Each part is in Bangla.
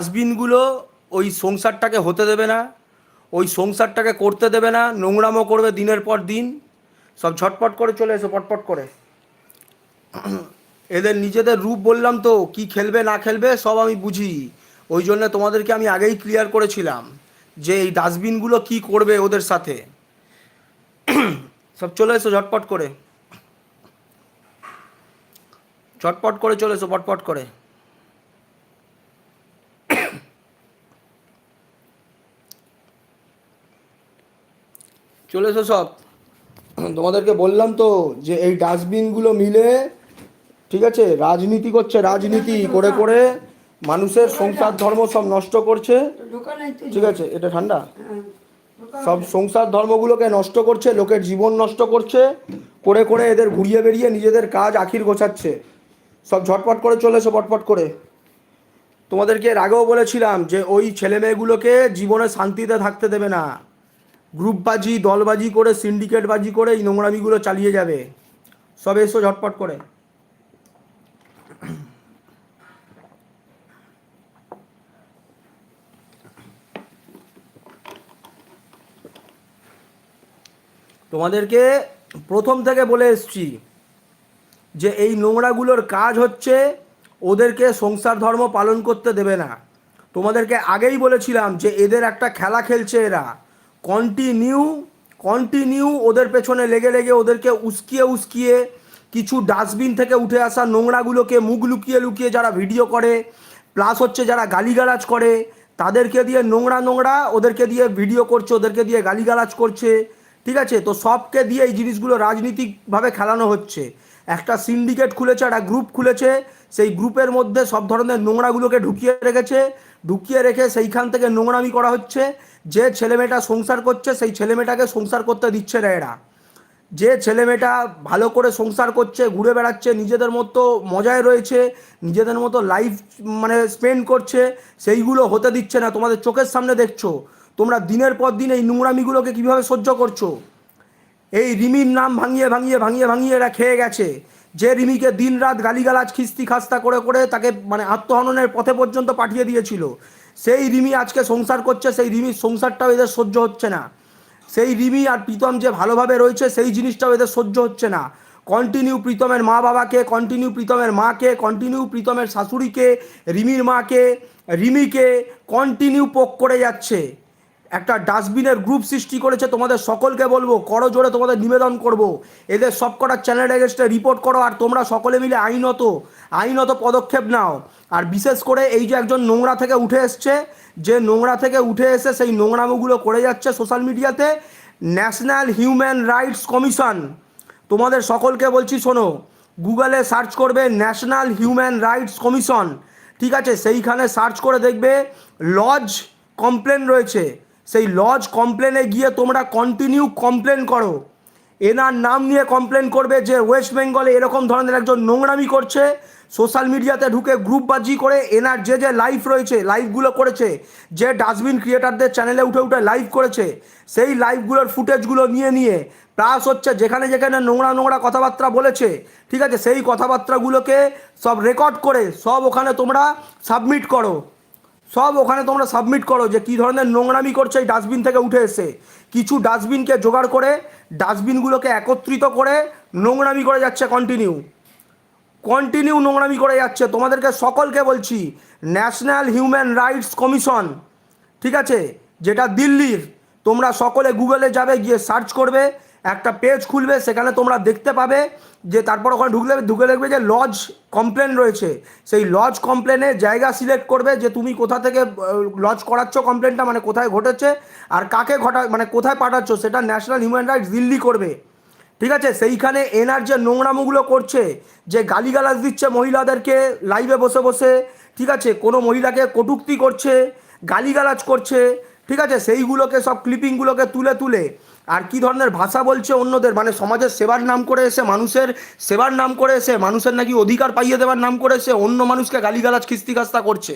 ডাস্টবিনগুলো ওই সংসারটাকে হতে দেবে না, ওই সংসারটাকে করতে দেবে না, নোংরামো করবে দিনের পর দিন। সব ঝটপট করে চলে এসো, পটপট করে। এদের নিজেদের রূপ বললাম তো, কি খেলবে না খেলবে সব আমি বুঝি। ওই জন্য তোমাদেরকে আমি আগেই ক্লিয়ার করেছিলাম যে এই ডাস্টবিনগুলো কি করবে ওদের সাথে। সব চলে এসো, ঝটপট করে। ঝটপট করে চলে এসো, পটপট করে। চলে এসো সব। তোমাদেরকে বললাম তো যে এই ডাস্টবিনগুলো মিলে ঠিক আছে রাজনীতি করছে রাজনীতি করে করে মানুষের সংসার ধর্ম সব নষ্ট করছে। ঠিক আছে এটা ঠান্ডা? সব সংসার ধর্মগুলোকে নষ্ট করছে লোকের জীবন নষ্ট করছে করে করে এদের ঘুরিয়ে বেরিয়ে নিজেদের কাজ আখির গোছাচ্ছে। সব ঝটপট করে চলে এসো পটপট করে। তোমাদেরকে এর আগেও বলেছিলাম যে ওই ছেলে মেয়েগুলোকে জীবনে শান্তিতে থাকতে দেবে না। গ্রুপবাজি, দলবাজি করে, সিন্ডিকেটবাজি করে এই নোংরামিগুলো চালিয়ে যাবে। সব এসো ঝটপট করে। তোমাদেরকে প্রথম থেকে বলে এসছি যে এই নোংরাগুলোর কাজ হচ্ছে ওদেরকে সংসার ধর্ম পালন করতে দেবে না। তোমাদেরকে আগেই বলেছিলাম যে এদের একটা খেলা খেলছে এরা। কন্টিনিউ কন্টিনিউ ওদের পেছনে লেগে লেগে ওদেরকে উস্কিয়ে উস্কিয়ে কিছু ডাস্টবিন থেকে উঠে আসা নোংরাগুলোকে মুখ লুকিয়ে লুকিয়ে যারা ভিডিও করে প্লাস হচ্ছে যারা গালিগালাজ করে, তাদেরকে দিয়ে নোংরা নোংরা ওদেরকে দিয়ে ভিডিও করছে, ওদেরকে দিয়ে গালিগালাজ করছে, ঠিক আছে? তো সবকে দিয়ে এই জিনিসগুলো রাজনীতিকভাবে খেলানো হচ্ছে। একটা সিন্ডিকেট খুলেছে, একটা গ্রুপ খুলেছে, সেই গ্রুপের মধ্যে সব ধরনের নোংরাগুলোকে ঢুকিয়ে রেখেছে, ঢুকিয়ে রেখে সেইখান থেকে নোংরামি করা হচ্ছে। যে ছেলেমেয়েটা সংসার করছে, সেই ছেলেমেয়েটাকে সংসার করতে দিচ্ছে না এরা। যে ছেলেমেয়েটা ভালো করে সংসার করছে, ঘুরে বেড়াচ্ছে, নিজেদের মতো মজায় রয়েছে, নিজেদের মতো লাইফ মানে স্পেন্ড করছে, সেইগুলো হতে দিচ্ছে না। তোমাদের চোখের সামনে দেখছ, তোমরা দিনের পর দিন এই নোংরামিগুলোকে কীভাবে সহ্য করছ? এই রিমির নাম ভাঙিয়ে ভাঙিয়ে ভাঙিয়ে ভাঙিয়ে এরা খেয়ে গেছে। যে রিমিকে দিন রাত গালিগালাজ খিস্তি খাস্তা করে করে তাকে মানে আত্মহননের পথে পর্যন্ত পাঠিয়ে দিয়েছিল সেই রিমি আজকে সংসার করছে, সেই রিমির সংসারটাও এদের সহ্য হচ্ছে না। সেই রিমি আর প্রীতম যে ভালোভাবে রয়েছে, সেই জিনিসটাও এদের সহ্য হচ্ছে না। কন্টিনিউ প্রীতমের মা বাবাকে কন্টিনিউ প্রীতমের মাকে কন্টিনিউ প্রীতমের শাশুড়িকে, রিমির মাকে, রিমিকে কন্টিনিউ পোক করে যাচ্ছে। একটা ডাস্টবিনের গ্রুপ সৃষ্টি করেছে, তোমাদের সকলকে বলব, করো জোরে তোমাদের নিবেদন করব। এদের সব কটা চ্যানেল এগেস্টে রিপোর্ট করো, আর তোমরা সকলে মিলে আইনত আইনত পদক্ষেপ নাও। আর বিশেষ করে এই যে একজন নোংরা থেকে উঠে এসছে, যে নোংরা থেকে উঠে এসে সেই নোংরামোগুলো করে যাচ্ছে সোশ্যাল মিডিয়াতে ন্যাশনাল হিউম্যান রাইটস কমিশন তোমাদের সকলকে বলছি শোনো গুগলে সার্চ করবে ন্যাশনাল হিউম্যান রাইটস কমিশন ঠিক আছে, সেইখানে সার্চ করে দেখবে লজ কমপ্লেন রয়েছে। সেই লজ কমপ্লেনে গিয়ে তোমরা কন্টিনিউ কমপ্লেন করো। এনার নাম নিয়ে কমপ্লেন করবে যে ওয়েস্ট বেঙ্গলে এরকম ধরনের একজন নোংরামি করছে। সোশ্যাল মিডিয়াতে ঢুকে গ্রুপবাজি করে এনার যে যে লাইভ রয়েছে লাইভগুলো করেছে, যে ডাস্টবিন ক্রিয়েটারদের চ্যানেলে উঠে উঠে লাইভ করেছে, সেই লাইভগুলোর ফুটেজগুলো নিয়ে নিয়ে প্লাস হচ্ছে যেখানে যেখানে নোংরা নোংরা কথাবার্তা বলেছে, ঠিক আছে, সেই কথাবার্তাগুলোকে সব রেকর্ড করে, সব ওখানে তোমরা সাবমিট করো। সব ওখানে তোমরা সাবমিট করো যে কী ধরনের নোংরামি করছে এই ডাস্টবিন থেকে উঠে এসে। কিছু ডাস্টবিনকে জোগাড় করে ডাস্টবিনগুলোকে একত্রিত করে নোংরামি করে যাচ্ছে কন্টিনিউ কন্টিনিউ নোংরামি করে যাচ্ছে। তোমাদেরকে সকলকে বলছি ন্যাশনাল হিউম্যান রাইটস কমিশন ঠিক আছে? যেটা দিল্লির, তোমরা সকলে গুগলে যাবে, গিয়ে সার্চ করবে, একটা পেজ খুলবে, সেখানে তোমরা দেখতে পাবে যে তারপর ওখানে ঢুকলে, ঢুকে দেখবে যে লজ কমপ্লেন রয়েছে। সেই লজ কমপ্লেনে জায়গা সিলেক্ট করবে যে তুমি কোথা থেকে লজ করাচ্ছ কমপ্লেনটা মানে কোথায় ঘটেছে, আর কাকে ঘটা মানে কোথায় পাঠাচ্ছ, সেটা ন্যাশনাল হিউম্যান রাইটস দিল্লি করবে। ঠিক আছে, সেইখানে এনার যে নোংরামোগুলো করছে, যে গালিগালাজ দিচ্ছে মহিলাদেরকে লাইভে বসে বসে, ঠিক আছে, কোনো মহিলাকে কটুক্তি করছে, গালিগালাজ করছে, ঠিক আছে, সেইগুলোকে সব ক্লিপিংগুলোকে তুলে তুলে, আর কি ধরনের ভাষা বলছে অন্যদের মানে সমাজের সেবার নাম করে এসে মানুষের সেবার নাম করে এসে, মানুষের নাকি অধিকার পাইয়ে দেওয়ার নাম করে এসে অন্য মানুষকে গালিগালাজ খিস্তি খাস্তা করছে।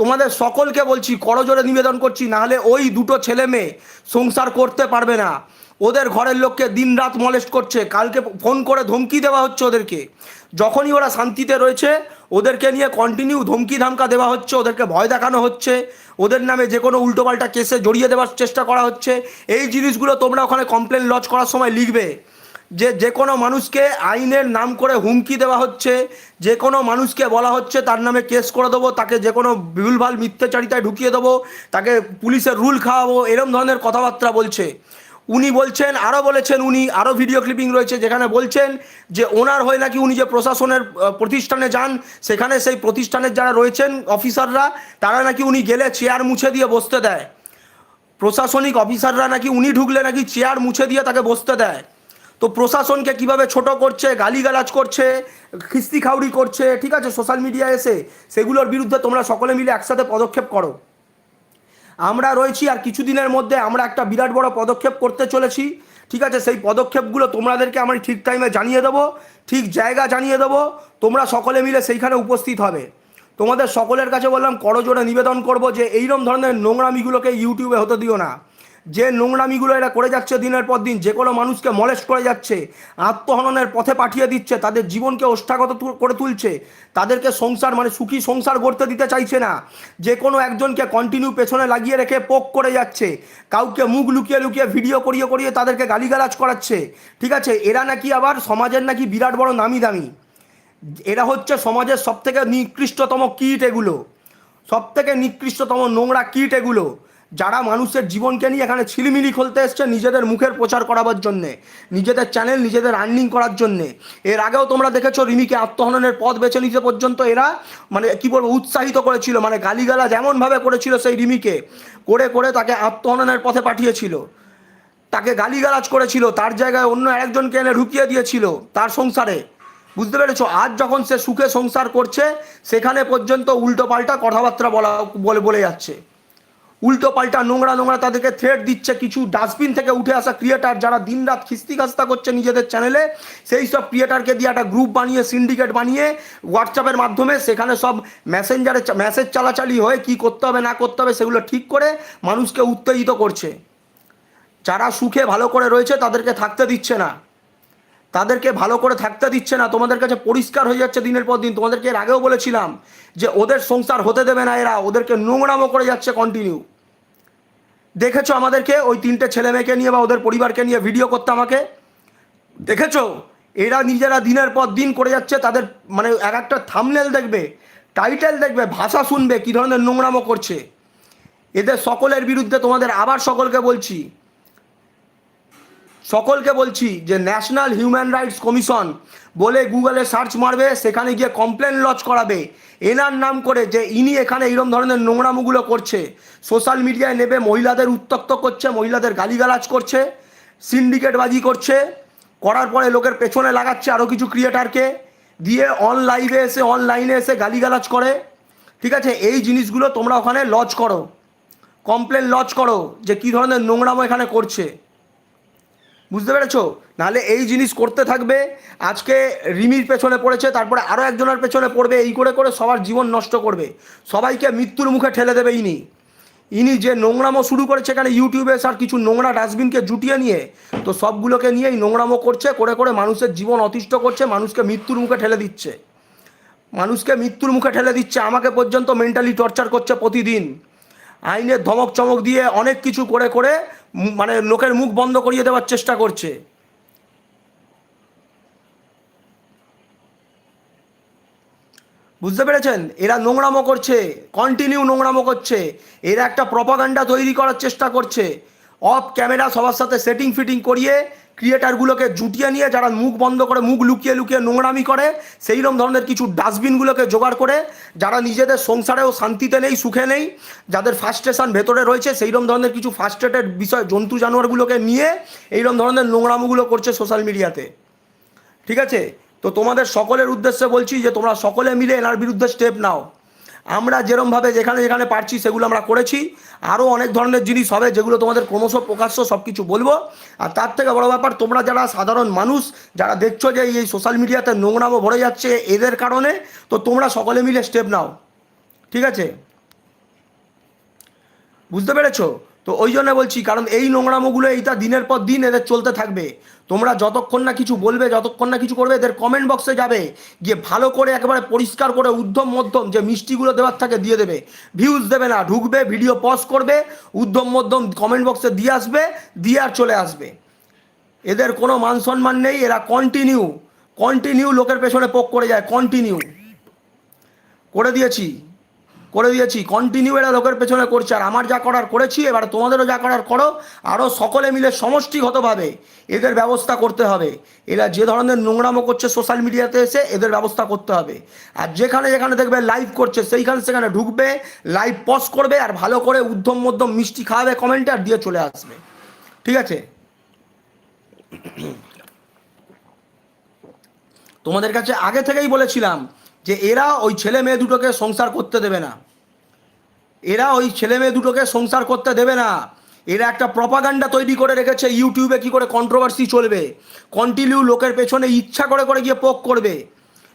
তোমাদের সকলকে বলছি করজোরে নিবেদন করছি, নাহলে ওই দুটো ছেলে মেয়ে সংসার করতে পারবে না। ওদের ঘরের লোককে দিন রাত মলেস্ট করছে। কালকে ফোন করে ধমকি দেওয়া হচ্ছে ওদেরকে। যখনই ওরা শান্তিতে রয়েছে, ওদেরকে নিয়ে কন্টিনিউ ধমকি ধামকা দেওয়া হচ্ছে, ওদেরকে ভয় দেখানো হচ্ছে, ওদের নামে যে কোনো উল্টোপাল্টা কেসে জড়িয়ে দেওয়ার চেষ্টা করা হচ্ছে, এই জিনিসগুলো তোমরা ওখানে কমপ্লেন লজ করার সময় লিখবে। যে যে কোনো মানুষকে আইনের নাম করে হুমকি দেওয়া হচ্ছে, যে কোনো মানুষকে বলা হচ্ছে তার নামে কেস করে দেবো, তাকে যে কোনো ভুলভাল মিথ্যাচারিতায় ঢুকিয়ে দেবো, তাকে পুলিশের রুল খাওয়াবো, এরম ধরনের কথাবার্তা বলছে। উনি বলছেন আরও বলেছেন উনি আরও ভিডিও ক্লিপিং রয়েছে যেখানে বলছেন যে ওনার হয়ে নাকি উনি যে প্রশাসনের প্রতিষ্ঠানে যান, সেখানে সেই প্রতিষ্ঠানের যারা রয়েছেন অফিসাররা তারা নাকি উনি গেলে চেয়ার মুছে দিয়ে বসতে দেয়। প্রশাসনিক অফিসাররা নাকি উনি ঢুকলে নাকি চেয়ার মুছে দিয়ে তাকে বসতে দেয়। তো প্রশাসনকে কীভাবে ছোট করছে, গালিগালাজ করছে, খিস্তি খাউরি করছে, ঠিক আছে সোশ্যাল মিডিয়ায় এসে, সেগুলোর বিরুদ্ধে তোমরা সকলে মিলে একসাথে পদক্ষেপ করো। আমরা রয়েছি আর কিছুদিনের মধ্যে আমরা একটা বিরাট বড় পদক্ষেপ করতে চলেছি। ঠিক আছে, সেই পদক্ষেপগুলো তোমাদেরকে আমি ঠিক টাইমে জানিয়ে দেবো, ঠিক জায়গা জানিয়ে দেবো। তোমরা সকলে মিলে সেইখানে উপস্থিত হবে। তোমাদের সকলের কাছে বললাম, করজোড়ে নিবেদন করব যে এইরকম ধরনের নোংরামিগুলোকে ইউটিউবে হতে দিও না। যে নোংরামিগুলো এরা করে যাচ্ছে দিনের পর দিন, যে কোনো মানুষকে মলেস্ট করে যাচ্ছে, আত্মহননের পথে পাঠিয়ে দিচ্ছে, তাদের জীবনকে ওষ্ঠাগত করে তুলছে, তাদেরকে সংসার মানে সুখী সংসার গড়তে দিতে চাইছে না, যে কোনো একজনকে কন্টিনিউ পেছনে লাগিয়ে রেখে পোক করে যাচ্ছে, কাউকে মুখ লুকিয়ে লুকিয়ে ভিডিও করিয়ে করিয়ে তাদেরকে গালিগালাজ করাচ্ছে, ঠিক আছে? এরা নাকি আবার সমাজের নাকি বিরাট বড় নামি দামি এরা হচ্ছে সমাজের সব থেকে নিকৃষ্টতম কীট এগুলো, সবথেকে নিকৃষ্টতম নোংরা কীট এগুলো যারা মানুষের জীবনকে নিয়ে এখানে ছিলিমিলি খুলতে এসছে, নিজেদের মুখের প্রচার করাবার জন্যে, নিজেদের চ্যানেল নিজেদের আর্নিং করার জন্যে। এর আগেও তোমরা দেখেছ রিমিকে আত্মহননের পথ বেছে নিতে পর্যন্ত এরা মানে কি বলব, উৎসাহিত করেছিল মানে গালিগালাজ এমনভাবে করেছিল সেই রিমিকে, করে করে তাকে আত্মহননের পথে পাঠিয়েছিল। তাকে গালিগালাজ করেছিল, তার জায়গায় অন্য আরেকজনকে এনে ঢুকিয়ে দিয়েছিল, তার সংসারে। বুঝতে পেরেছ? আজ যখন সে সুখে সংসার করছে, সেখানে পর্যন্ত উল্টো পাল্টা কথাবার্তা বলা, বলে বলে যাচ্ছে। উল্টো পাল্টা নোংরা নোংরা তাদেরকে থ্রেট দিচ্ছে, কিছু ডাস্টবিন থেকে উঠে আসা ক্রিয়েটার যারা দিনরাত খিস্তি খাস্তা করছে নিজেদের চ্যানেলে সেই সব ক্রিয়েটারকে দিয়ে একটা গ্রুপ বানিয়ে সিন্ডিকেট বানিয়ে হোয়াটসঅ্যাপের মাধ্যমে সেখানে সব মেসেঞ্জারে মেসেজ চালাচালি হয়ে কি করতে হবে, না করতে হবে সেগুলো ঠিক করে মানুষকে উত্তেজিত করছে। যারা সুখে ভালো করে রয়েছে তাদেরকে থাকতে দিচ্ছে না। তাদেরকে ভালো করে থাকতে দিচ্ছে না, তোমাদের কাছে পরিষ্কার হয়ে যাচ্ছে দিনের পর দিন। তোমাদেরকে এর আগেও বলেছিলাম যে ওদের সংসার হতে দেবে না এরা, ওদেরকে নোংরামো করে যাচ্ছে কন্টিনিউ দেখেছ আমাদেরকে, ওই তিনটে ছেলে মেয়েকে নিয়ে বা ওদের পরিবারকে নিয়ে ভিডিও করতে আমাকে? দেখেছ? এরা নিজেরা দিনের পর দিন করে যাচ্ছে, তাদের মানে এক একটা থামনেল দেখবে টাইটেল দেখবে, ভাষা শুনবে, কী ধরনের নোংরামো করছে। এদের সকলের বিরুদ্ধে তোমাদের আবার সকলকে বলছি সকলকে বলছি যে ন্যাশনাল হিউম্যান রাইটস কমিশন বলে গুগলে সার্চ মারবে, সেখানে গিয়ে কমপ্লেন লজ করাবে। এনার নাম করে যে ইনি এখানে এইরকম ধরনের নোংরামুগুলো করছে সোশ্যাল মিডিয়ায় নেবে, মহিলাদের উত্তক্ত করছে, মহিলাদের গালিগালাজ করছে সিন্ডিকেটবাজি করছে, করার পরে লোকের পেছনে লাগাচ্ছে আরও কিছু ক্রিয়েটারকে দিয়ে অনলাইনে এসে অনলাইনে এসে গালিগালাজ করে। ঠিক আছে? এই জিনিসগুলো তোমরা ওখানে লজ করো। কমপ্লেন লজ করো যে কী ধরনের নোংরামো এখানে করছে। বুঝতে পেরেছ? নাহলে এই জিনিস করতে থাকবে, আজকে রিমির পেছনে পড়েছে, তারপরে আরও একজনের পেছনে পড়বে, এই করে করে সবার জীবন নষ্ট করবে। সবাইকে মৃত্যুর মুখে ঠেলে দেবে ইনি। ইনি যে নোংরামো শুরু করেছে এখানে ইউটিউবে আর কিছু নোংরা ডাস্টবিনকে জুটিয়ে নিয়ে, তো সবগুলোকে নিয়েই নোংরামো করছে, করে করে মানুষের জীবন অতিষ্ঠ করছে, মানুষকে মৃত্যুর মুখে ঠেলে দিচ্ছে। মানুষকে মৃত্যুর মুখে ঠেলে দিচ্ছে, আমাকে পর্যন্ত মেন্টালি টর্চার করছে প্রতিদিন। আইনের ধমক চমক দিয়ে অনেক কিছু করে করে মানে লোকের মুখ বন্ধ করিয়ে দেওয়ার চেষ্টা করছে। বুঝতে পেরেছেন? এরা নোংরামো করছে কন্টিনিউ নোংরামো করছে, এরা একটা প্রপাগান্ডা তৈরি করার চেষ্টা করছে। অফ ক্যামেরা সবার সাথে সেটিং ফিটিং করিয়ে ক্রিয়েটারগুলোকে জুটিয়ে নিয়ে যারা মুখ বন্ধ করে, মুখ লুকিয়ে লুকিয়ে নোংরামি করে সেই রকম ধরনের কিছু ডাস্টবিনগুলোকে জোগাড় করে, যারা নিজেদের সংসারেও শান্তিতে নেই, সুখে নেই, যাদের ফার্স্টেশন ভেতরে রয়েছে সেই রকম ধরনের কিছু ফার্স্টেটেড বিষয়, জন্তু জানোয়ারগুলোকে নিয়ে এইরকম ধরনের নোংরামোগুলো করছে সোশ্যাল মিডিয়াতে ঠিক আছে? তো তোমাদের সকলের উদ্দেশ্যে বলছি যে তোমরা সকলে মিলে এনার বিরুদ্ধে স্টেপ নাও। আমরা যেরমভাবে যেখানে যেখানে পারছি সেগুলো আমরা করেছি। আরও অনেক ধরনের জিনিস হবে যেগুলো তোমাদের ক্রমশ প্রকাশ্য সব কিছু বলব। আর তার থেকে বড় ব্যাপার, তোমরা যারা সাধারণ মানুষ, যারা দেখছ যে এই সোশ্যাল মিডিয়াতে নোংরামো ভরে যাচ্ছে এদের কারণে, তো তোমরা সকলে মিলে স্টেপ নাও। ঠিক আছে? বুঝতে পেরেছ? তো ওই জন্য বলছি, কারণ এই নোংরামোগুলো এইটা দিনের পর দিন এদের চলতে থাকবে। তোমরা যতক্ষণ না কিছু বলবে, যতক্ষণ না কিছু করবে, এদের কমেন্ট বক্সে যাবে। গিয়ে ভালো করে একেবারে পরিষ্কার করে উদ্ধম মধ্যম যে মিষ্টিগুলো দেওয়ার থাকে দিয়ে দেবে। ভিউজ দেবে না, ঢুকবে ভিডিও পজ করবে উদ্ধম মধ্যম কমেন্ট বক্সে দিয়ে আসবে, দিয়ে আর চলে আসবে। এদের কোনো মান সম্মান নেই, এরা কন্টিনিউ কন্টিনিউ লোকের পেছনে পোক করে যায় কন্টিনিউ করে দিয়েছি। করে দিয়েছি কন্টিনিউ এরা লোকের পেছনে করছে। আর আমার যা করার করেছি, এবার তোমাদেরও যা করার করো আরও সকলে মিলে সমষ্টিগতভাবে এদের ব্যবস্থা করতে হবে। এরা যে ধরনের নোংরামো করছে সোশ্যাল মিডিয়াতে এসে, এদের ব্যবস্থা করতে হবে। আর যেখানে যেখানে দেখবে লাইভ করছে, সেইখানে সেখানে ঢুকবে লাইভ পজ করবে, আর ভালো করে উদ্ধম মধ্যম মিষ্টি খাওয়াবে কমেন্টে আর দিয়ে চলে আসবে। ঠিক আছে? তোমাদের কাছে আগে থেকেই বলেছিলাম যে এরা ওই ছেলে মেয়ে দুটোকে সংসার করতে দেবে না। এরা ওই ছেলে মেয়ে দুটোকে সংসার করতে দেবে না। এরা একটা প্রপাগান্ডা তৈরি করে রেখেছে ইউটিউবে কি করে কন্ট্রোভার্সি চলবে। কন্টিনিউ লোকের পেছনে ইচ্ছা করে করে গিয়ে পোক করবে।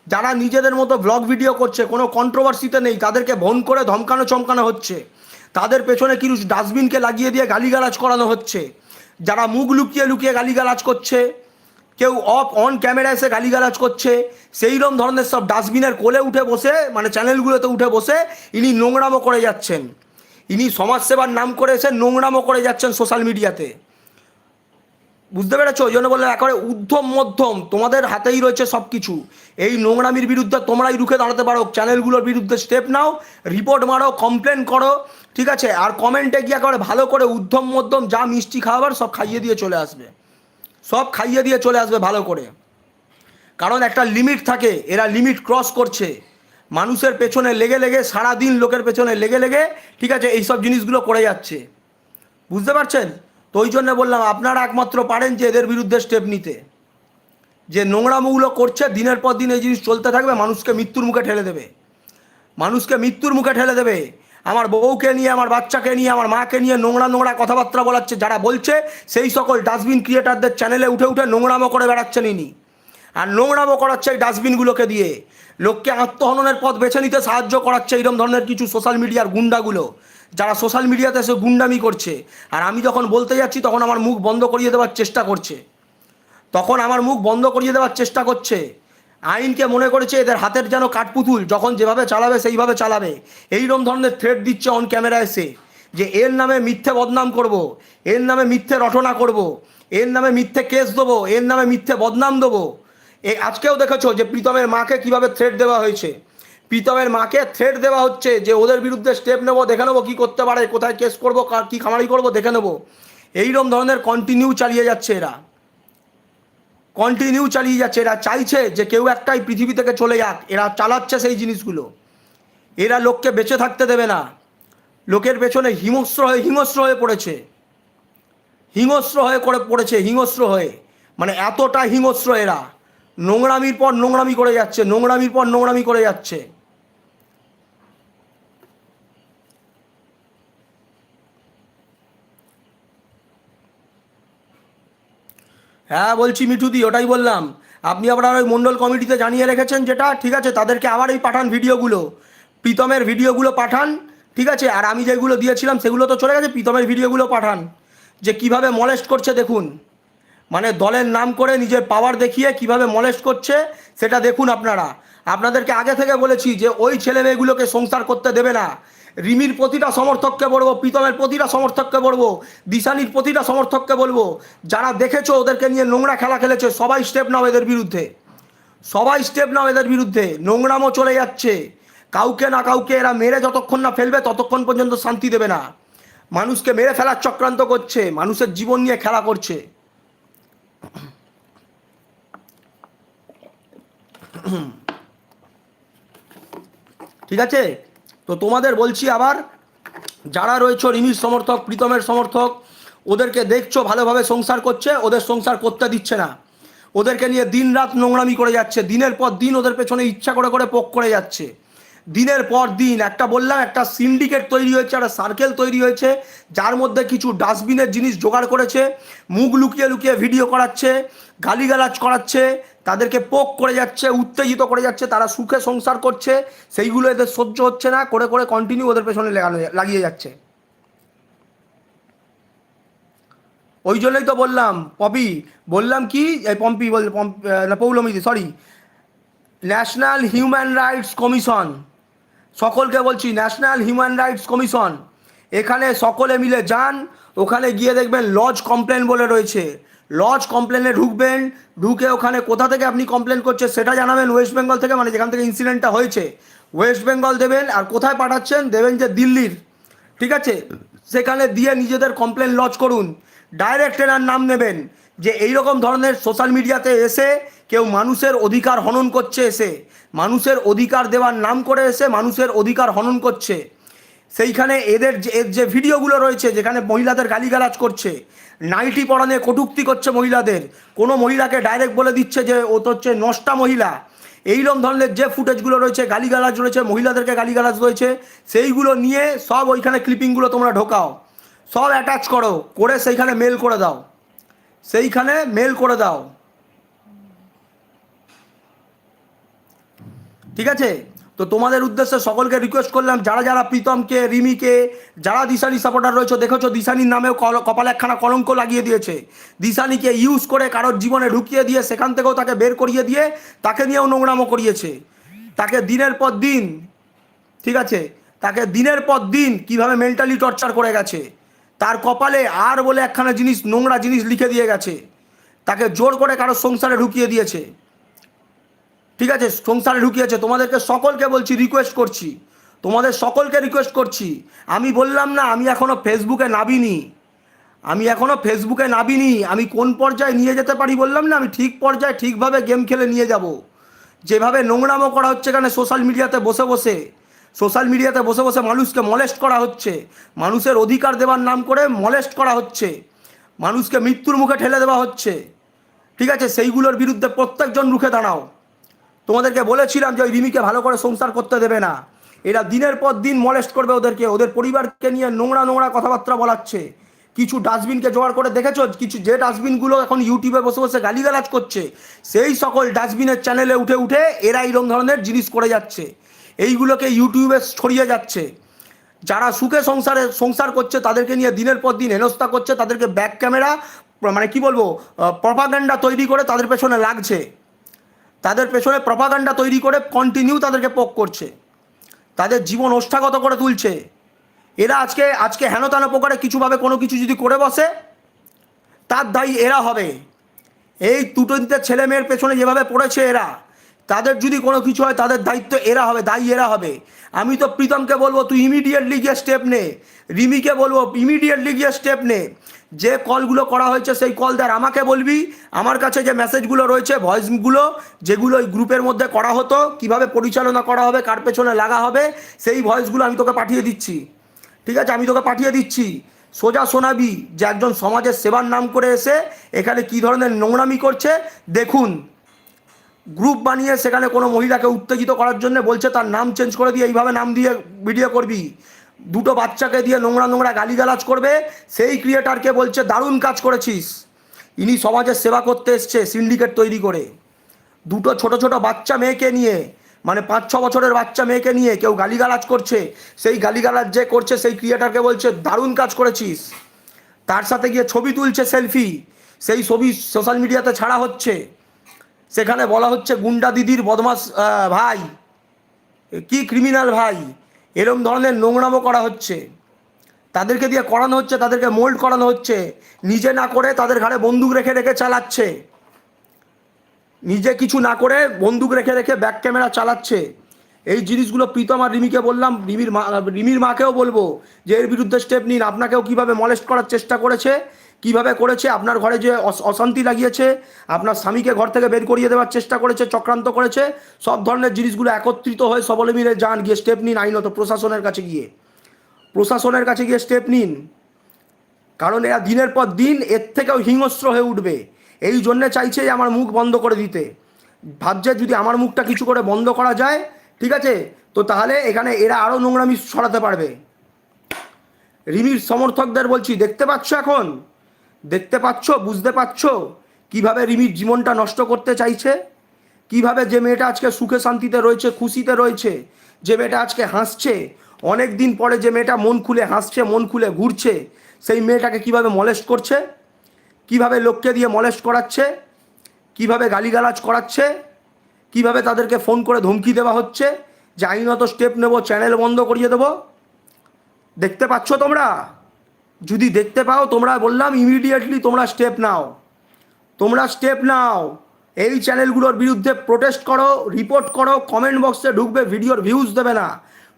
যারা নিজেদের মতো ব্লগ ভিডিও করছে, কোনো কন্ট্রোভার্সিতে নেই, তাদেরকে ভন করে ধমকানো চমকানো হচ্ছে। তাদের পেছনে কিছু ডাস্টবিনকে লাগিয়ে দিয়ে গালিগালাজ করানো হচ্ছে? যারা মুখ লুকিয়ে লুকিয়ে গালিগালাজ করছে কেউ অফ অন ক্যামেরা এসে গালিগালাজ করছে সেই রকম ধরনের সব ডাস্টবিনের কোলে উঠে বসে মানে চ্যানেলগুলোতে উঠে বসে ইনি নোংরামো করে যাচ্ছেন। ইনি সমাজসেবার নাম করে এসে নোংরামো করে যাচ্ছেন সোশ্যাল মিডিয়াতে। বুঝতে পেরেছ? ওই জন্য বললাম একেবারে উদ্ধম মধ্যম, তোমাদের হাতেই রয়েছে সব কিছু এই নোংরামির বিরুদ্ধে তোমরাই রুখে দাঁড়াতে পারো, চ্যানেলগুলোর বিরুদ্ধে স্টেপ নাও, রিপোর্ট মারো, কমপ্লেন করো, ঠিক আছে? আর কমেন্টে গিয়ে একেবারে ভালো করে উদ্ধম মধ্যম যা মিষ্টি খাওয়াবার সব খাইয়ে দিয়ে চলে আসবে। সব খাইয়ে দিয়ে চলে আসবে ভালো করে। কারণ একটা লিমিট থাকে, এরা লিমিট ক্রস করছে। মানুষের পেছনে লেগে লেগে সারা দিন লোকের পেছনে লেগে লেগে, ঠিক আছে, এইসব জিনিসগুলো করে যাচ্ছে। বুঝতে পারছেন? তো ওই জন্য বললাম, আপনারা একমাত্র পারেন যে এদের বিরুদ্ধে স্টেপ নিতে। যে নোংরামোগুলো করছে, দিনের পর দিন এই জিনিস চলতে থাকবে, মানুষকে মৃত্যুর মুখে ঠেলে দেবে। মানুষকে মৃত্যুর মুখে ঠেলে দেবে। আমার বউকে নিয়ে, আমার বাচ্চাকে নিয়ে, আমার মাকে নিয়ে নোংরা নোংরা কথাবার্তা বলাচ্ছে, যারা বলছে সেই সকল ডাস্টবিন ক্রিয়েটারদের চ্যানেলে উঠে উঠে নোংরামো করে বেড়াচ্ছেন ইনি। আর নোংরামো করাচ্ছে এই ডাস্টবিনগুলোকে দিয়ে। লোককে আত্মহননের পথ বেছে নিতে সাহায্য করাচ্ছে এইরকম ধরনের কিছু সোশ্যাল মিডিয়ার গুন্ডাগুলো। যারা সোশ্যাল মিডিয়াতে এসে গুন্ডামি করছে। আর আমি যখন বলতে যাচ্ছি, তখন আমার মুখ বন্ধ করিয়ে দেওয়ার চেষ্টা করছে। তখন আমার মুখ বন্ধ করিয়ে দেওয়ার চেষ্টা করছে। আইনকে মনে করেছে এদের হাতের যেন কাঠপুতুল, যখন যেভাবে চালাবে সেইভাবে চালাবে এইরকম ধরনের থ্রেট দিচ্ছে অন ক্যামেরা এসে যে এর নামে মিথ্যে বদনাম করব। এর নামে মিথ্যে রটনা করব। এর নামে মিথ্যে কেস দেবো, এর নামে মিথ্যে বদনাম দেবো এ আজকেও দেখেছ যে প্রীতমের মাকে কীভাবে থ্রেট দেওয়া হয়েছে প্রীতমের মাকে থ্রেট দেওয়া হচ্ছে যে ওদের বিরুদ্ধে স্টেপ নেব, দেখে নেব কী করতে পারে, কোথায় কেস করব কার- কী খামারি করব, দেখে নেব এইরকম ধরনের কন্টিনিউ চালিয়ে যাচ্ছে এরা কন্টিনিউ চালিয়ে যাচ্ছে। এরা চাইছে যে কেউ একটাই পৃথিবী থেকে চলে যাক। এরা চালাচ্ছে সেই জিনিসগুলো। এরা লোককে বেঁচে থাকতে দেবে না। লোকের পেছনে হিমস্র হয়ে হিমস্র হয়ে পড়েছে। হিংস্র হয়ে করে পড়েছে, হিংস্র হয়ে। মানে এতটা হিংস্র এরা। নোংরামির পর নোংরামি করে যাচ্ছে, নোংরামির পর নোংরামি করে যাচ্ছে। হ্যাঁ বলছি মিঠুদি, ওটাই বললাম। আপনি আপনার ওই মণ্ডল কমিটিতে জানিয়ে রেখেছেন যেটা, ঠিক আছে? তাদেরকে আবার এই পাঠান ভিডিওগুলো। প্রীতমের ভিডিওগুলো পাঠান, ঠিক আছে? আর আমি যেগুলো দিয়েছিলাম, সেগুলো তো চলে গেছে, প্রীতমের ভিডিওগুলো পাঠান। যে কীভাবে মলেস্ট করছে, দেখুন। মানে দলের নাম করে নিজের পাওয়ার দেখিয়ে কীভাবে মলেস্ট করছে, সেটা দেখুন আপনারা। আপনাদেরকে আগে থেকে বলেছি যে ওই ছেলে মেয়েগুলোকে সংসার করতে দেবে না। রিমির প্রতিটা সমর্থককে বলব, প্রীতমের প্রতিটা সমর্থককে বলব, দিশানির প্রতিটা সমর্থককে বলব, যারা দেখেছ ওদেরকে নিয়ে নোংরা খেলা খেলেছে, সবাই স্টেপ নাও এদের বিরুদ্ধে। সবাই স্টেপ নাও এদের বিরুদ্ধে নোংরামও চলে যাচ্ছে। কাউকে না কাউকে এরা মেরে যতক্ষণ না ফেলবে, ততক্ষণ পর্যন্ত শান্তি দেবে না। মানুষকে মেরে ফেলার চক্রান্ত করছে, মানুষের জীবন নিয়ে খেলা করছে। ঠিক আছে? তো তোমাদের বলছি আবার, যারা রয়েছে রিমির সমর্থক, প্রীতমের সমর্থক, ওদেরকে দেখছ, ভালোভাবে সংসার করছে, ওদের সংসার করতে দিচ্ছে না। ওদেরকে নিয়ে দিন রাত নোংরামি করে যাচ্ছে, দিনের পর দিন ওদের পেছনে ইচ্ছা করে করে পোক করে যাচ্ছে। দিনের পর দিন, একটা বললাম, একটা সিন্ডিকেট তৈরি হয়েছে, একটা সার্কেল তৈরি হয়েছে, যার মধ্যে কিছু ডাস্টবিনের জিনিস জোগাড় করেছে, মুখ লুকিয়ে লুকিয়ে ভিডিও করাচ্ছে, গালিগালাজ করাচ্ছে তাদেরকে পোক করে যাচ্ছে, উত্তেজিত করে যাচ্ছে, তারা সুখে সংসার করছে, সেইগুলো এদের সহ্য হচ্ছে না, করে করে কন্টিনিউ ওদের পেছনে লাগানো, লাগিয়ে যাচ্ছে। ওই জন্যই তো বললাম, পপি, বললাম কি পম্পি বল পৌলমিদি sorry national human rights commission সকলকে বলছি ন্যাশনাল হিউম্যান রাইটস কমিশন এখানে সকলে মিলে যান, ওখানে গিয়ে দেখবেন লজ কমপ্লেন বলে রয়েছে। লজ কমপ্লেনে ঢুকবেন, ঢুকে ওখানে কোথা থেকে আপনি কমপ্লেন করছে সেটা জানাবেন ওয়েস্ট বেঙ্গল থেকে মানে যেখান থেকে ইনসিডেন্টটা হয়েছে। ওয়েস্ট বেঙ্গল দেবেন আর কোথায় পাঠাচ্ছেন, দেবেন যে দিল্লির। ঠিক আছে? সেখানে দিয়ে নিজেদের কমপ্লেন লজ করুন। ডাইরেক্ট এনার নাম নেবেন যে এই রকম ধরনের সোশ্যাল মিডিয়াতে এসে কেউ মানুষের অধিকার হনন করছে এসে। মানুষের অধিকার দেওয়ার নাম করে এসে মানুষের অধিকার হনন করছে। সেইখানে এদের যে এর যে ভিডিওগুলো রয়েছে, যেখানে মহিলাদের গালিগালাজ করছে, নাইটি পরানে কটুক্তি করছে মহিলাদের, কোনো মহিলাকে ডাইরেক্ট বলে দিচ্ছে যে, ও তো হচ্ছে নষ্টা মহিলা। এইরকম ধরনের যে ফুটেজগুলো রয়েছে, গালিগালাজ রয়েছে, মহিলাদেরকে গালিগালাজ রয়েছে, সেইগুলো নিয়ে সব ওইখানে ক্লিপিংগুলো তোমরা ঢোকাও। সব অ্যাটাচ করো, করে সেইখানে মেল করে দাও। সেইখানে মেল করে দাও। ঠিক আছে? তো তোমাদের উদ্দেশ্যে সকলকে রিকোয়েস্ট করলাম, যারা যারা প্রীতমকে, রিমিকে, যারা দিশানি সাপোর্টার রয়েছে, দেখেছ দিশানির নামেও কপালে একখানা কলঙ্ক লাগিয়ে দিয়েছে। দিশানিকে ইউজ করে কারোর জীবনে ঢুকিয়ে দিয়ে সেখান থেকেও তাকে বের করিয়ে দিয়ে তাকে নিয়েও নোংরামো করিয়েছে। তাকে দিনের পর দিন, ঠিক আছে? তাকে দিনের পর দিন কীভাবে মেন্টালি টর্চার করে গেছে, তার কপালে আর বলে একখানা জিনিস, নোংরা জিনিস লিখে দিয়ে গেছে, তাকে জোর করে কারোর সংসারে ঢুকিয়ে দিয়েছে। ঠিক আছে, সংসারে ঢুকিয়েছে। তোমাদেরকে সকলকে বলছি রিকোয়েস্ট করছি। তোমাদের সকলকে রিকোয়েস্ট করছি। আমি বললাম না, আমি এখনও ফেসবুকে নাবিনি। আমি এখনও ফেসবুকে নাবিনি। আমি কোন পর্যায়ে নিয়ে যেতে পারি বললাম না, আমি ঠিক পর্যায়ে ঠিকভাবে গেম খেলে নিয়ে যাব। যেভাবে নোংরামো করা হচ্ছে এখানে সোশ্যাল মিডিয়াতে বসে বসে সোশ্যাল মিডিয়াতে বসে বসে মানুষকে মলেস্ট করা হচ্ছে। মানুষের অধিকার দেওয়ার নাম করে মলেস্ট করা হচ্ছে। মানুষকে মৃত্যুর মুখে ঠেলে দেওয়া হচ্ছে। ঠিক আছে, সেইগুলোর বিরুদ্ধে প্রত্যেকজন রুখে দাঁড়াও। তোমাদেরকে বলেছিলাম যে ওই রিমিকে ভালো করে সংসার করতে দেবে না। এরা দিনের পর দিন মলেস্ট করবে ওদেরকে, ওদের পরিবারকে নিয়ে নোংরা নোংরা কথাবার্তা বলাচ্ছে। কিছু ডাস্টবিনকে জোগাড় করে দেখেছ? কিছু যে ডাস্টবিনগুলো এখন ইউটিউবে বসে বসে গালিগালাজ করছে, সেই সকল ডাস্টবিনের চ্যানেলে উঠে উঠে এরা এইরকম ধরনের জিনিস করে যাচ্ছে। এইগুলোকে ইউটিউবে ছড়িয়ে যাচ্ছে। যারা সুখে সংসারে, সংসার করছে, তাদেরকে নিয়ে দিনের পর দিন হেনস্থা করছে, তাদেরকে ব্যাক ক্যামেরা মানে কি বলব প্রপাগান্ডা তৈরি করে তাদের পেছনে লাগছে। তাদের পেছনে প্রপাগান্ডা তৈরি করে কন্টিনিউ তাদেরকে পোক করছে। তাদের জীবন ওষ্ঠাগত করে তুলছে। এরা আজকে আজকে হেনতান প্রকারে কিছুভাবে কোনো কিছু যদি করে বসে, তার দায়ী এরা হবে। এই দুটোতে ছেলে মেয়ের পেছনে যেভাবে পড়েছে এরা, তাদের যদি কোনো কিছু হয়, তাদের দায়িত্ব এরা হবে, দায়ী এরা হবে। আমি তো প্রীতমকে বলব, তুই ইমিডিয়েটলি গিয়ে স্টেপ নে। রিমিকে বলব ইমিডিয়েটলি গিয়ে স্টেপ নে। যে কলগুলো করা হয়েছে সেই কল দেয় আমাকে বলবি, আমার কাছে যে মেসেজগুলো রয়েছে ভয়েসগুলো যেগুলো ওই গ্রুপের মধ্যে করা হতো, কীভাবে পরিচালনা করা হবে, কার পেছনে লাগা হবে, সেই ভয়েসগুলো আমি তোকে পাঠিয়ে দিচ্ছি। ঠিক আছে? আমি তোকে পাঠিয়ে দিচ্ছি। সোজা শোনাবি যে একজন সমাজের সেবার নাম করে এসে এখানে কি ধরনের নোংরামি করছে, দেখুন। গ্রুপ বানিয়ে সেখানে কোনো মহিলাকে উত্তেজিত করার জন্য বলছে তার নাম চেঞ্জ করে দিয়ে এইভাবে নাম দিয়ে ভিডিও করবি। দুটো বাচ্চাকে দিয়ে নোংরা নোংরা গালিগালাজ করবে, সেই ক্রিয়েটারকে বলছে, দারুণ কাজ করেছিস। ইনি সমাজের সেবা করতে এসছে সিন্ডিকেট তৈরি করে। দুটো ছোট ছোট বাচ্চা মেয়েকে নিয়ে মানে পাঁচ ছ বছরের বাচ্চা মেয়েকে নিয়ে কেউ গালিগালাজ করছে, সেই গালিগালাজ যে করছে, সেই ক্রিয়েটারকে বলছে, দারুণ কাজ করেছিস। তার সাথে গিয়ে ছবি তুলছে সেলফি সেই ছবি সোশ্যাল মিডিয়াতে ছাড়া হচ্ছে। সেখানে বলা হচ্ছে, গুন্ডা দিদির বদমাস ভাই, কি ক্রিমিনাল ভাই? এরম ধরনের নোংরামো করা হচ্ছে। তাদেরকে দিয়ে করানো হচ্ছে, তাদেরকে মোল্ড করানো হচ্ছে। নিজে না করে তাদের ঘাড়ে বন্দুক রেখে রেখে চালাচ্ছে। নিজে কিছু না করে বন্দুক রেখে রেখে ব্যাক ক্যামেরা চালাচ্ছে। এই জিনিসগুলো প্রীতম আর রিমিকে বললাম, রিমির মা, রিমির মাকেও বলব যে এর বিরুদ্ধে স্টেপ নিন। আপনাকেও কীভাবে মলেস্ট করার চেষ্টা করেছে, কীভাবে করেছে, আপনার ঘরে যে অশান্তি লাগিয়েছে, আপনার স্বামীকে ঘর থেকে বের করিয়ে দেওয়ার চেষ্টা করেছে, চক্রান্ত করেছে, সব ধরনের জিনিসগুলো একত্রিত হয়ে সবলে মিলে যান, গিয়ে স্টেপ নিন আইনত প্রশাসনের কাছে গিয়ে। প্রশাসনের কাছে গিয়ে স্টেপ নিন। কারণ এরা দিনের পর দিন এর থেকেও হিংস্র হয়ে উঠবে। এই জন্যে চাইছে আমার মুখ বন্ধ করে দিতে। ভাবছে যদি আমার মুখটা কিছু করে বন্ধ করা যায় ঠিক আছে? তো তাহলে এখানে এরা আরও নোংরামি ছড়াতে পারবে। রিমির সমর্থকদের বলছি, দেখতে পাচ্ছ এখন? দেখতে পাচ্ছ, বুঝতে পারছ কীভাবে রিমির জীবনটা নষ্ট করতে চাইছে? কীভাবে যে মেয়েটা আজকে সুখে শান্তিতে রয়েছে, খুশিতে রয়েছে, যে মেয়েটা আজকে হাসছে অনেক দিন পরে যে মেয়েটা মন খুলে হাসছে, মন খুলে ঘুরছে, সেই মেয়েটাকে কীভাবে মলেস্ট করছে? কীভাবে লোককে দিয়ে মলেস্ট করাচ্ছে? কীভাবে গালিগালাজ করাচ্ছে? কীভাবে তাদেরকে ফোন করে ধমকি দেওয়া হচ্ছে? যে আইনত স্টেপ নেব, চ্যানেল বন্ধ করিয়ে দেব। দেখতে পাচ্ছ তোমরা? যদি দেখতে পাও, তোমরা বললাম ইমিডিয়েটলি তোমরা স্টেপ নাও। তোমরা স্টেপ নাও। এই চ্যানেলগুলোর বিরুদ্ধে প্রোটেস্ট করো রিপোর্ট করো কমেন্ট বক্সে ঢুকবে ভিডিওর ভিউজ দেবে না।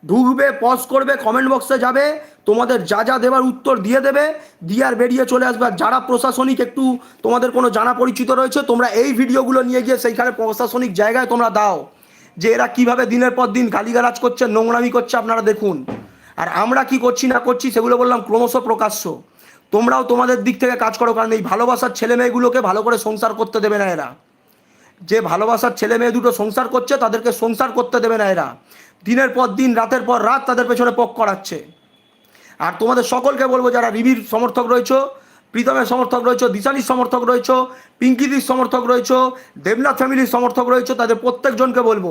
ঢুকবে পজ করবে কমেন্ট বক্সে যাবে, তোমাদের যা যা দেবার উত্তর দিয়ে দেবে, দিয়ে আর বেরিয়ে চলে আসবে। আর যারা প্রশাসনিক একটু তোমাদের কোনো জানা পরিচিত রয়েছে, তোমরা এই ভিডিওগুলো নিয়ে গিয়ে সেইখানে প্রশাসনিক জায়গায় তোমরা দাও, যে এরা কীভাবে দিনের পর দিন গালিগালাজ করছে, নোংরামি করছে, আপনারা দেখুন। আর আমরা কি করছি না করছি, সেগুলো বললাম ক্রমশ প্রকাশ্য। তোমরাও তোমাদের দিক থেকে কাজ করো, কারণ এই ভালোবাসার ছেলে মেয়েগুলোকে ভালো করে সংসার করতে দেবে না এরা। যে ভালোবাসার ছেলে মেয়ে দুটো সংসার করছে, তাদেরকে সংসার করতে দেবে না এরা। দিনের পর দিন, রাতের পর রাত তাদের পেছনে পক করাচ্ছে। আর তোমাদের সকলকে বলব, যারা রিভির সমর্থক রয়েছে, প্রীতমের সমর্থক রয়েছে, দিশানির সমর্থক রয়েছে, পিঙ্কিদির সমর্থক রয়েছে, দেবনাথ ফ্যামিলির সমর্থক রয়েছে, তাদের প্রত্যেকজনকে বলব,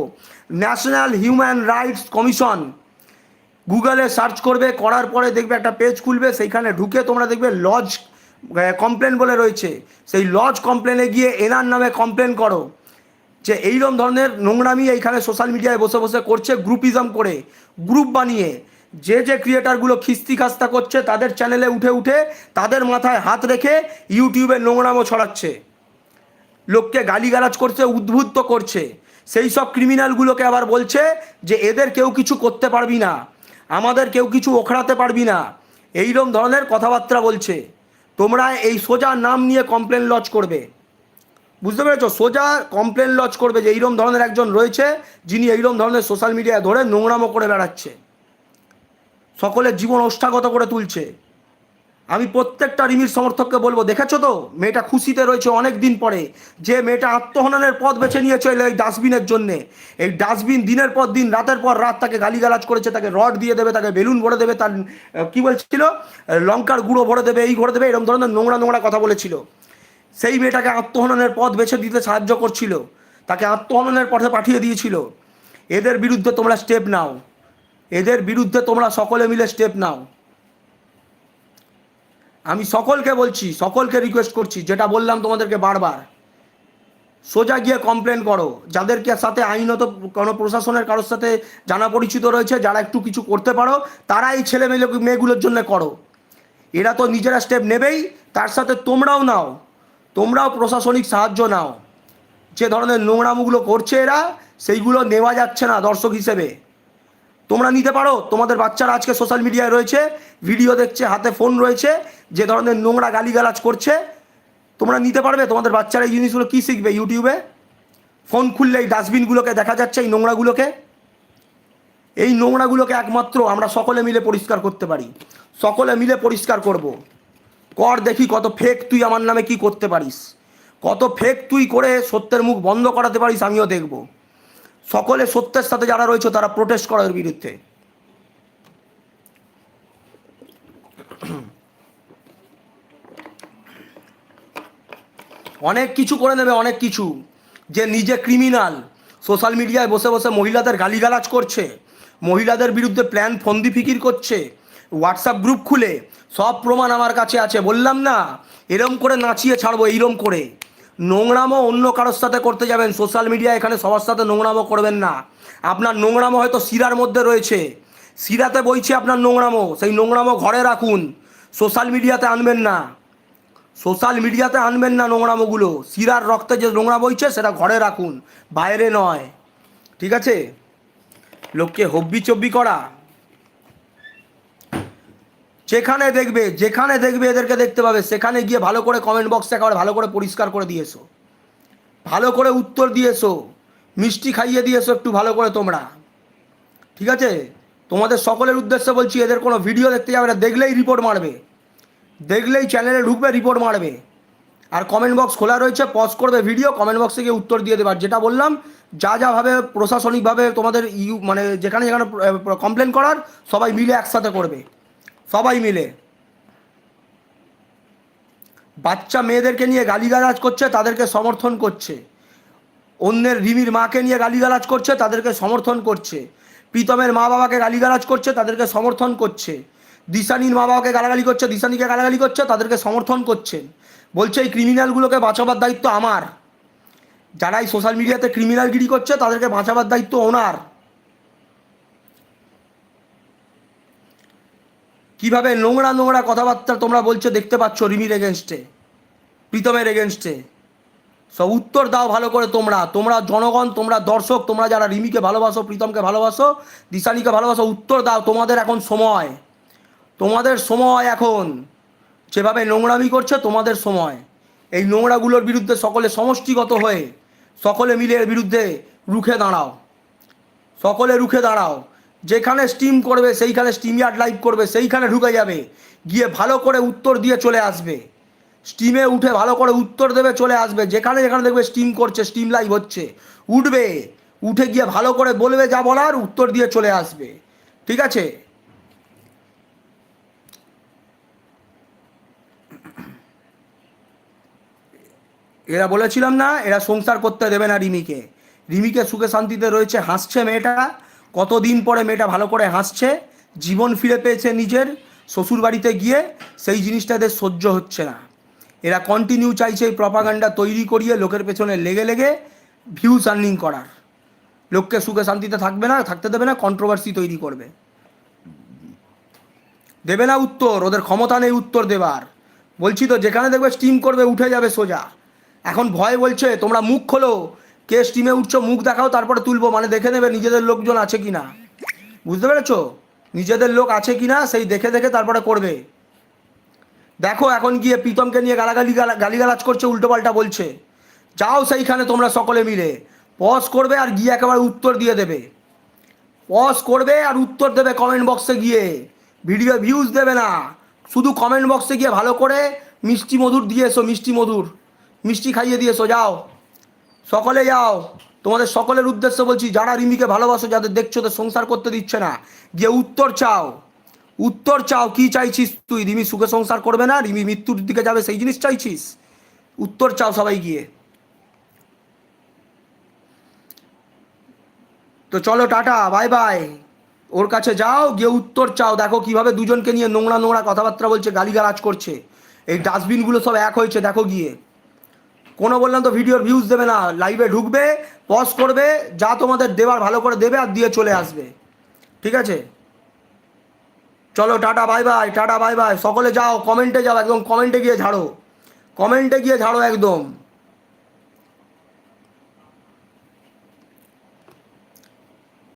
ন্যাশনাল হিউম্যান রাইটস কমিশন গুগলে সার্চ করবে, করার পরে দেখবে একটা পেজ খুলবে, সেইখানে ঢুকে তোমরা দেখবে লজ কমপ্লেন বলে রয়েছে। সেই লজ কমপ্লেনে গিয়ে এনার নামে কমপ্লেন করো। যে এইরকম ধরনের নোংরামি এইখানে সোশ্যাল মিডিয়ায় বসে বসে করছে গ্রুপিজম করে গ্রুপ বানিয়ে। যে যে ক্রিয়েটারগুলো খিস্তি খাস্তা করছে, তাদের চ্যানেলে উঠে উঠে তাদের মাথায় হাত রেখে ইউটিউবে নোংরামো ছড়াচ্ছে। লোককে গালিগালাজ করছে, উদ্বুদ্ধ করছে। সেই সব ক্রিমিনালগুলোকে আবার বলছে যে, এদের কেউ কিছু করতে পারবি না। আমাদের কেউ কিছু ওখড়াতে পারবি না। এইরকম ধরনের কথাবার্তা বলছে। তোমরা এই সোজা নাম নিয়ে কমপ্লেন লজ করবে। বুঝতে পেরেছ? সোজা কমপ্লেন লজ করবে যে এইরকম ধরনের একজন রয়েছে, যিনি এইরকম ধরনের সোশ্যাল মিডিয়ায় ধরে নোংরামো করে বেড়াচ্ছে। সকলের জীবন ওষ্ঠাগত করে তুলছে। আমি প্রত্যেকটা রিমির সমর্থককে বলব, দেখেছ তো? মেয়েটা খুশিতে রয়েছে অনেক দিন পরে। যে মেয়েটা আত্মহননের পথ বেছে নিয়েছে এই ডাস্টবিনের জন্যে। এই ডাস্টবিন দিনের পর দিন, রাতের পর রাত তাকে গালিগালাজ করেছে, তাকে রড দিয়ে দেবে, তাকে বেলুন ভরে দেবে, তার কি বলছিল? লঙ্কার গুঁড়ো ভরে দেবে, এই ভরে দেবে এরকম ধরনের নোংরা নোংরা কথা বলেছিল। সেই মেয়েটাকে আত্মহননের পথ বেছে দিতে সাহায্য করছিল। তাকে আত্মহননের পথে পাঠিয়ে দিয়েছিল। এদের বিরুদ্ধে তোমরা স্টেপ নাও। এদের বিরুদ্ধে তোমরা সকলে মিলে স্টেপ নাও। আমি সকলকে বলছি, সকলকে রিকোয়েস্ট করছি, যেটা বললাম তোমাদেরকে বারবার, সোজা গিয়ে কমপ্লেন করো। যাদেরকে সাথে আইনত কোনো প্রশাসনের কারোর সাথে জানা পরিচিত রয়েছে, যারা একটু কিছু করতে পারো তারা এই ছেলে মেয়ে মেয়েগুলোর জন্য করো। এরা তো নিজেরা স্টেপ নেবেই, তার সাথে তোমরাও নাও। তোমরাও প্রশাসনিক সাহায্য নাও। যে ধরনের নোংরামুগুলো করছে এরা, সেইগুলো নেওয়া যাচ্ছে না দর্শক হিসেবে। তোমরা নিতে পারো, তোমাদের বাচ্চারা আজকে সোশ্যাল মিডিয়ায় রয়েছে ভিডিও দেখছে, হাতে ফোন রয়েছে, যে ধরনের নোংরা গালিগালাজ করছে, তোমরা নিতে পারবে, তোমাদের বাচ্চারা এই জিনিসগুলো কী শিখবে ইউটিউবে ফোন খুললে এই ডাস্টবিনগুলোকে দেখা যাচ্ছে, এই নোংরাগুলোকে। এই নোংরাগুলোকে একমাত্র আমরা সকলে মিলে পরিষ্কার করতে পারি। সকলে মিলে পরিষ্কার করব। কর দেখি কত ফেক তুই আমার নামে কি করতে পারিস। কত ফেক তুই করে সত্যের মুখ বন্ধ করাতে পারিস আমিও দেখব। সকলে সত্যের সাথে যারা রয়েছে তারা প্রোটেস্ট করার বিরুদ্ধে। অনেক কিছু করে নেবে, অনেক কিছু। যে নিজে ক্রিমিনাল সোশ্যাল মিডিয়ায় বসে বসে মহিলাদের গালিগালাজ করছে, মহিলাদের বিরুদ্ধে প্ল্যান ফন্দি ফিকির করছে হোয়াটসঅ্যাপ গ্রুপ খুলে, সব প্রমাণ আমার কাছে আছে। বললাম, না, এরম করে নাচিয়ে ছাড়বো, এইরম করে। নোংরামো অন্য কারোর সাথে করতে যাবেন সোশ্যাল মিডিয়া এখানে সবার সাথে নোংরামো করবেন না। আপনার নোংরামো হয়তো শিরার মধ্যে রয়েছে। শিরাতে বইছে আপনার নোংরামো সেই নোংরামো ঘরে রাখুন। সোশ্যাল মিডিয়াতে আনবেন না। সোশ্যাল মিডিয়াতে আনবেন না নোংরামোগুলো। শিরার রক্তে যে নোংরা বইছে, সেটা ঘরে রাখুন, বাইরে নয়। ঠিক আছে? লোককে হব্বি চব্বি করা। যেখানে দেখবে যেখানে দেখবে এদেরকে দেখতে পাবে, সেখানে গিয়ে ভালো করে কমেন্ট বক্সে একেবারে ভালো করে পরিষ্কার করে দিয়েছ। ভালো করে উত্তর দিয়েছ, মিষ্টি খাইয়ে দিয়েছ একটু ভালো করে তোমরা। ঠিক আছে? তোমাদের সকলের উদ্দেশ্যে বলছি, এদের কোনো ভিডিও দেখতে যাবে না, দেখলেই রিপোর্ট মারবে। দেখলেই চ্যানেলে ঢুকবে রিপোর্ট মারবে। আর কমেন্ট বক্স খোলা রয়েছে পজ করবে ভিডিও কমেন্ট বক্সে গিয়ে উত্তর দিয়ে দেবে। যেটা বললাম, যা যাভাবে প্রশাসনিকভাবে তোমাদের ইউ মানে যেখানে যেখানে কমপ্লেন করার, সবাই মিলে একসাথে করবে। সবাই মিলে। বাচ্চা মেয়েদেরকে নিয়ে গালিগালাজ করছে, তাদেরকে সমর্থন করছে। অন্যের রিমির মাকে নিয়ে গালিগালাজ করছে, তাদেরকে সমর্থন করছে। প্রীতমের মা বাবাকে গালিগালাজ করছে, তাদেরকে সমর্থন করছে। দিশানির মা বাবাকে গালাগালি করছে, দিশানিকে গালাগালি করছে, তাদেরকে সমর্থন করছেন বলছে, এই ক্রিমিনালগুলোকে বাঁচাবার দায়িত্ব আমার। যারা এই সোশ্যাল মিডিয়াতে ক্রিমিনালগিরি করছে, তাদেরকে বাঁচাবার দায়িত্ব ওনার। কীভাবে নোংরা নোংরা কথাবার্তা তোমরা বলছো দেখতে পাচ্ছ রিমির এগেনস্টে প্রীতমের এগেনস্টে সব উত্তর দাও ভালো করে তোমরা। তোমরা জনগণ, তোমরা দর্শক, তোমরা যারা রিমিকে ভালোবাসো, প্রীতমকে ভালোবাসো, দিশানিকে ভালোবাসো, উত্তর দাও। তোমাদের এখন সময়। তোমাদের সময় এখন। যেভাবে নোংরামি করছে, তোমাদের সময়। এই নোংরাগুলোর বিরুদ্ধে সকলে সমষ্টিগত হয়ে, সকলে মিলে এর বিরুদ্ধে রুখে দাঁড়াও। সকলে রুখে দাঁড়াও। যেখানে স্টিম করবে, সেইখানে স্টিম ইয়ার্ড লাইভ করবে, সেইখানে ঢুকে যাবে। গিয়ে ভালো করে উত্তর দিয়ে চলে আসবে। স্টিমে উঠে ভালো করে উত্তর দেবে, চলে আসবে। যেখানে যেখানে দেখবে স্টিম করছে স্টিম লাইভ হচ্ছে। উঠবে, উঠে গিয়ে ভালো করে বলবে যা বলার, উত্তর দিয়ে চলে আসবে। ঠিক আছে? এরা বলেছিলাম না, এরা সংসার করতে দেবে না রিমিকে। রিমিকে সুখে শান্তিতে রয়েছে, হাসছে মেয়েটা। কতদিন পরে মেয়েটা ভালো করে হাসছে, জীবন ফিরে পেয়েছে নিজের শ্বশুর বাড়িতে গিয়ে সেই জিনিসটা এদের সহ্য হচ্ছে না। এরা কন্টিনিউ চাইছে এই প্রপাগান্ডা তৈরি করিয়ে লোকের পেছনে লেগে লেগে ভিউজ আর্নিং করার। লোককে সুখে শান্তিতে থাকবে না, থাকতে দেবে না কন্ট্রোভার্সি তৈরি করবে। দেবে না উত্তর, ওদের ক্ষমতা নেই উত্তর দেবার। বলছি তো, যেখানে দেখবে স্টিম করবে, উঠে যাবে সোজা। এখন ভয় বলছে, তোমরা মুখ খোলো কে স্টিমে উঠছো, মুখ দেখাও, তারপরে তুলবো। মানে দেখে নেবে নিজেদের লোকজন আছে কি না বুঝতে পেরেছ? নিজেদের লোক আছে কি না সেই দেখে দেখে তারপরে করবে। দেখো এখন গিয়ে প্রীতমকে নিয়ে গালাগালি গালা- গালিগালাজ করছে, উল্টোপাল্টা বলছে। যাও সেইখানে তোমরা সকলে মিলে। পজ করবে আর গিয়ে একেবারে উত্তর দিয়ে দেবে। পজ করবে আর উত্তর দেবে কমেন্ট বক্সে গিয়ে। ভিডিও ভিউজ দেবে না। শুধু কমেন্ট বক্সে গিয়ে ভালো করে মিষ্টি মধুর দিয়ে এসো, মিষ্টি মধুর। মিষ্টি খাইয়ে দিয়ে এসো, যাও। সকলে যাও। তোমাদের সকলের উদ্দেশ্য বলছি, যারা রিমিকে ভালোবাসো, যাদের দেখছ তো সংসার করতে দিচ্ছে না, গিয়ে উত্তর চাও। উত্তর চাও, কি চাইছিস তুই? রিমি সুখে সংসার করবে না? রিমি মৃত্যুর দিকে যাবে, সেই জিনিস চাইছিস? উত্তর চাও সবাই গিয়ে। তো চলো, টাটা, বাই বাই। ওর কাছে যাও, গিয়ে উত্তর চাও। দেখো কীভাবে দুজনকে নিয়ে নোংরা নোংরা কথাবার্তা বলছে, গালিগালাজ করছে। এই ডাস্টবিনগুলো সব এক হয়েছে, দেখো গিয়ে। কোনো বললাম তো ভিডিওর ভিউজ দেবে না লাইভে ঢুকবে পজ করবে, যা তোমাদের দেবার ভালো করে দেবে আর দিয়ে চলে আসবে। ঠিক আছে? চলো, tata bye bye tata bye bye সকলে যাও কমেন্টে যাও, একদম কমেন্টে গিয়ে ঝাড়ো। কমেন্টে গিয়ে ঝাড়ো একদম।